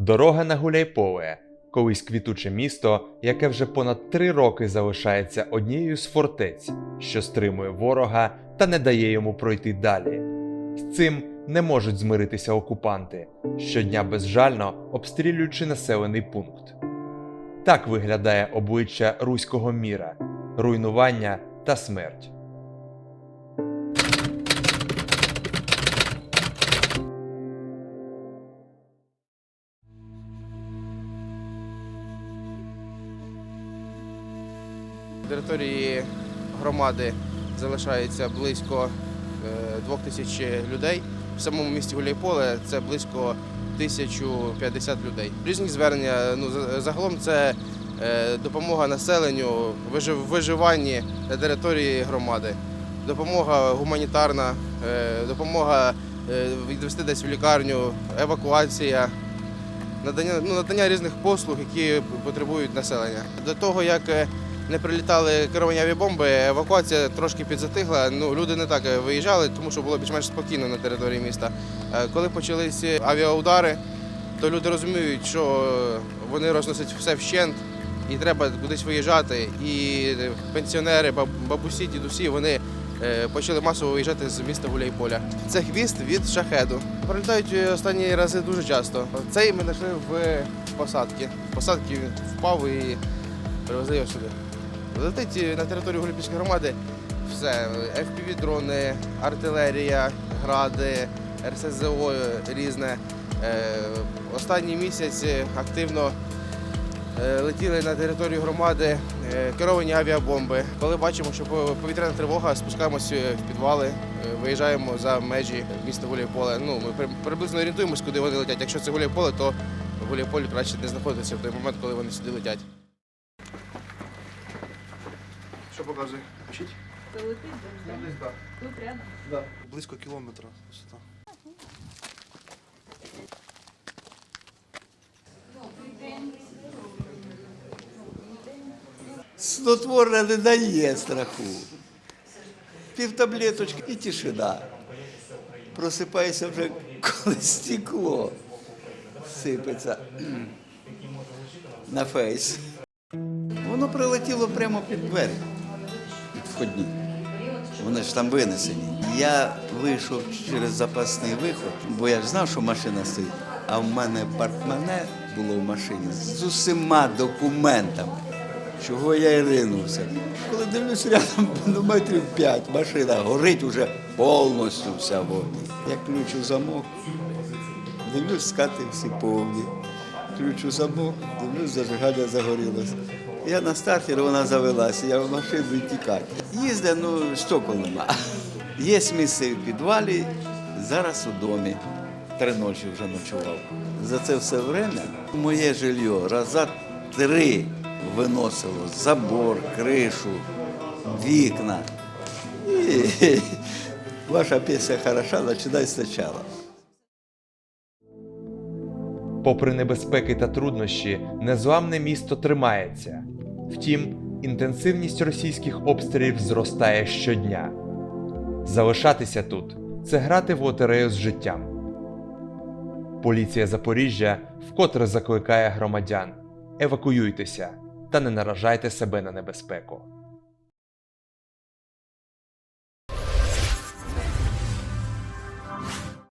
Дорога на Гуляйполе, колись квітуче місто, яке вже понад три роки залишається однією з фортець, що стримує ворога та не дає йому пройти далі. З цим не можуть змиритися окупанти, щодня безжально обстрілюючи населений пункт. Так виглядає обличчя руського міра, руйнування та смерть. Території громади залишається близько е, двох тисяч людей. В самому місті Гуляйполе це близько 1050 людей. Різні звернення. Ну за- загалом це е, допомога населенню виживанні на території громади, допомога гуманітарна, е, допомога відвести десь в лікарню, евакуація. Надання, ну, надання різних послуг, які потребують населення. До того, як не прилітали керовані авіабомби, евакуація трошки підзатихла. Ну, люди не так виїжджали, тому що було більш-менш спокійно на території міста. Е, Коли почалися авіаудари, то люди розуміють, що вони розносять все вщент і треба кудись виїжджати. І пенсіонери, бабусі, дідусі, вони е, почали масово виїжджати з міста Гуляйполя. Це хвіст від шахеду. Прилітають е, останні рази дуже часто. Цей ми знайшли в посадці. В посадці він впав і привезли його сюди. Летить на територію Гуляйпільської громади все. FPV-дрони, артилерія, гради, РСЗО різне. Е, Останній місяць активно е, летіли на територію громади е, керовані авіабомби. Коли бачимо, що повітряна тривога, спускаємося в підвали, виїжджаємо за межі міста Гуляйполе. Ну, ми приблизно орієнтуємось, куди вони летять. Якщо це Гуляйполе, то в Гуляйполі краще не знаходитися в той момент, коли вони сюди летять. Що показує? Пишіть. Це летить десь, да? Тут рядом. Да. Близько кілометра висота. Снотворне не дає страху. Пів таблеточки і тишина. Просипаєшся вже, коли стекло сипеться на фейс. Воно прилетіло прямо під двері, під. Вони ж там винесені. Я вийшов через запасний виход, бо я ж знав, що машина стоїть. А в мене портмоне було в машині з усіма документами. Чого я й ринувся. Коли дивлюсь рядом ну, метрів п'ять, машина горить уже повністю вся вогні. Я ключу замок, дивлюсь, скати всі повні. Ключу замок, дивлюсь, зажигання загорілося. Я на стартері, вона завелася, я в машину тікати. Їздить, ну стекол нема. Є місце в підвалі, зараз у домі. Три ночі вже ночував. За це все время моє жилье раза три виносило забор, кришу, вікна. І ваша пісня хороша, починай спочатку. Попри небезпеки та труднощі, незламне місто тримається. Втім, інтенсивність російських обстрілів зростає щодня. Залишатися тут це грати в лотерею з життям. Поліція Запоріжжя вкотре закликає громадян: евакуюйтеся та не наражайте себе на небезпеку.